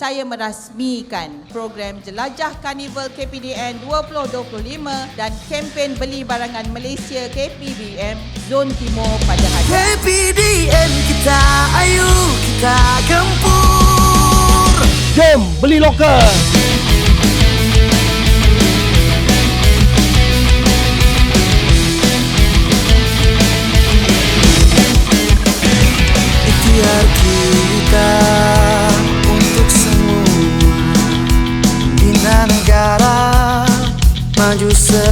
saya merasmikan program Jelajah Karnival KPDN 2025 dan kempen beli barangan Malaysia KPBM Zon Timur pada hari KPDN kita ayo kita gempur Jom beli lokal. onde o céu.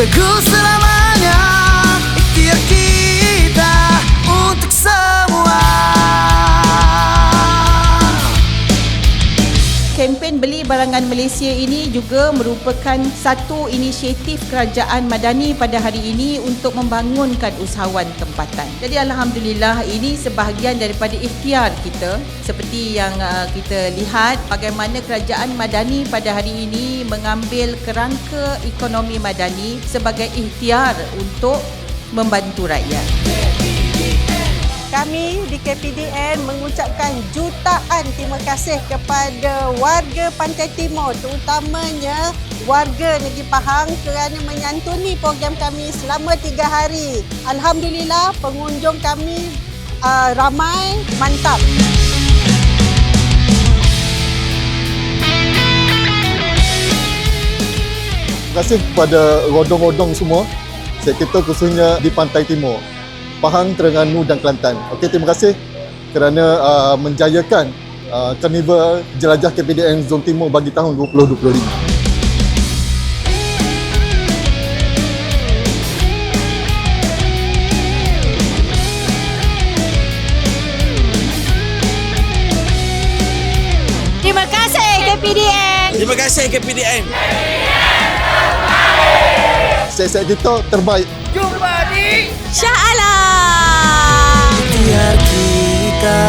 the goose Kempen beli barangan Malaysia ini juga merupakan satu inisiatif kerajaan madani pada hari ini untuk membangunkan usahawan tempatan. Jadi alhamdulillah ini sebahagian daripada ikhtiar kita seperti yang uh, kita lihat bagaimana kerajaan madani pada hari ini mengambil kerangka ekonomi madani sebagai ikhtiar untuk membantu rakyat. Kami di KPDN mengucapkan jutaan terima kasih kepada warga Pantai Timur terutamanya warga Negeri Pahang kerana menyantuni program kami selama tiga hari. Alhamdulillah pengunjung kami uh, ramai, mantap. Terima kasih kepada rodong-rodong semua sektor khususnya di Pantai Timur Pahang, Terengganu dan Kelantan. Okey, terima kasih kerana uh, menjayakan uh, Karnival Jelajah KPDN Zon Timur bagi tahun 2025. Terima kasih KPDN. Terima kasih KPDN. Saya editor terbaik. Syah Alam. Ikhtiar kita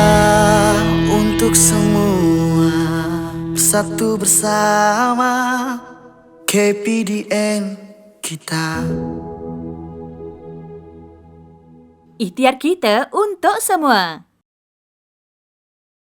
untuk semua Bersatu bersama KPDN kita Ikhtiar kita untuk semua.